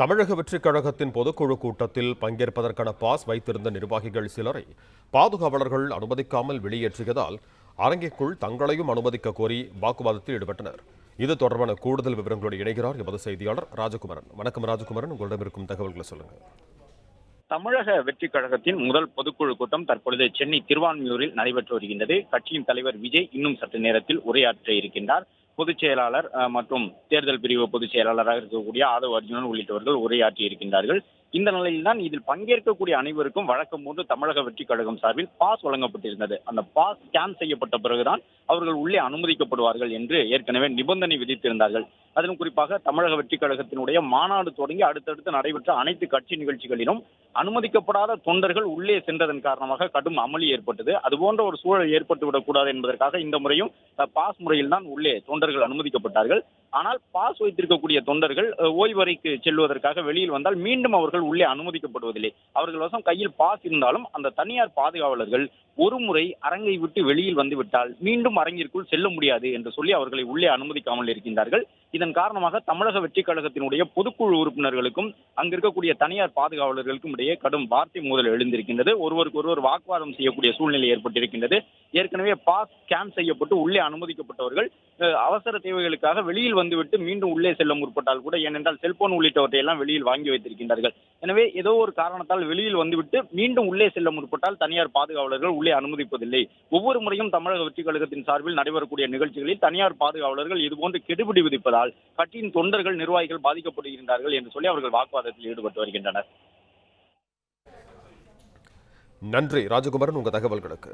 தமிழக வெற்றிக் கழகத்தின் பொதுக்குழு கூட்டத்தில் பங்கேற்பதற்கான பாஸ் வைத்திருந்த நிர்வாகிகள் சிலரை பாதுகாவலர்கள் அனுமதிக்காமல் வெளியேற்றியதால் அரங்கிற்குள் தங்களையும் அனுமதிக்க கோரி வாக்குவாதத்தில் ஈடுபட்டனர். இது தொடர்பான கூடுதல் விவரங்களோடு இணைகிறார் எமது செய்தியாளர் ராஜகுமரன். வணக்கம் ராஜகுமரன். உங்களிடம் இருக்கும் தகவல்களை சொல்லுங்கள் தமிழக வெற்றிக் கழகத்தின் முதல் பொதுக்குழு கூட்டம் தற்பொழுது சென்னை திருவான்மியூரில் நடைபெற்று வருகின்றது. கட்சியின் தலைவர் விஜய் இன்னும் சற்று நேரத்தில் உரையாற்ற இருக்கின்றார். பொதுச் செயலாளர் மற்றும் தேர்தல் பிரிவு பொதுச் செயலாளராக இருக்கக்கூடிய ஆதவ் அர்ஜுனன் உள்ளிட்டவர்கள் உரையாற்றி இருக்கின்றார்கள். இந்த நிலையில்தான் இதில் பங்கேற்கக்கூடிய அனைவருக்கும் வழக்கம் போன்று தமிழக வெற்றி கழகம் சார்பில் பாஸ் வழங்கப்பட்டிருந்தது. அந்த பாஸ் ஸ்கேன் செய்யப்பட்ட பிறகுதான் அவர்கள் உள்ளே அனுமதிக்கப்படுவார்கள் என்று ஏற்கனவே நிபந்தனை விதித்திருந்தார்கள். அதிலும் குறிப்பாக தமிழக வெற்றி கழகத்தினுடைய மாநாடு தொடங்கி அடுத்தடுத்து நடைபெற்ற அனைத்து கட்சி நிகழ்ச்சிகளிலும் அனுமதிக்கப்படாத தொண்டர்கள் உள்ளே சென்றதன் காரணமாக கடும் அமளி ஏற்பட்டது. அதுபோன்ற ஒரு சூழல் ஏற்பட்டு விடக்கூடாது என்பதற்காக இந்த முறையும் பாஸ் முறையில் தான் உள்ளே தொண்டர்கள் அனுமதிக்கப்பட்டார்கள். ஆனால் பாஸ் வைத்திருக்கக்கூடிய தொண்டர்கள் ஓய்வறைக்கு செல்வதற்காக வெளியில் வந்தால் மீண்டும் அவர்கள் உள்ளே அனுமதிக்கப்படுவதில்லை. அவர்கள் வசம் கையில் பாஸ் இருந்தாலும் அந்த தனியார் பாதுகாவலர்கள் ஒரு முறை அரங்கை விட்டு வெளியில் வந்துவிட்டால் மீண்டும் அரங்கிற்குள் செல்ல முடியாது என்று சொல்லி அவர்களை உள்ளே அனுமதிக்காமல் இருக்கின்றார்கள். இதன் காரணமாக தமிழக வெற்றிக் கழகத்தினுடைய பொதுக்குழு உறுப்பினர்களுக்கும் அங்கு இருக்கக்கூடிய தனியார் பாதுகாவலர்களுக்கும் இடையே கடும் வார்த்தை மோதல் எழுந்திருக்கின்றது. ஒருவருக்கு ஒருவர் வாக்குவாதம் செய்யக்கூடிய சூழ்நிலை ஏற்பட்டிருக்கின்றது. ஏற்கனவே பாஸ் ஸ்கேன் செய்யப்பட்டு உள்ளே அனுமதிக்கப்பட்டவர்கள் அஹ், அவசர தேவைகளுக்காக வெளியில் வந்துவிட்டு மீண்டும் உள்ளே செல்ல முற்பட்டால் கூட ஏனென்றால் செல்போன் உள்ளிட்டவற்றையெல்லாம் வெளியில் வாங்கி வைத்திருக்கின்றார்கள். எனவே ஏதோ ஒரு காரணத்தால் வெளியில் வந்துவிட்டு மீண்டும் உள்ளே செல்ல முற்பட்டால் தனியார் பாதுகாவலர்கள் உள்ளே அனுமதிப்பதில்லை. ஒவ்வொரு முறையும் தமிழக வெற்றி கழகத்தின் சார்பில் நடைபெறக்கூடிய நிகழ்ச்சிகளில் தனியார் பாதுகாவலர்கள் இதுபோன்று கெடுபிடி விதிப்பதால் கட்சியின் தொண்டர்கள் நிர்வாகிகள் பாதிக்கப்படுகின்றார்கள் என்று சொல்லி அவர்கள் வாக்குவாதத்தில் ஈடுபட்டு வருகின்றனர். நன்றி. ராஜகுமாரன் உங்க தகவல்களுக்கு.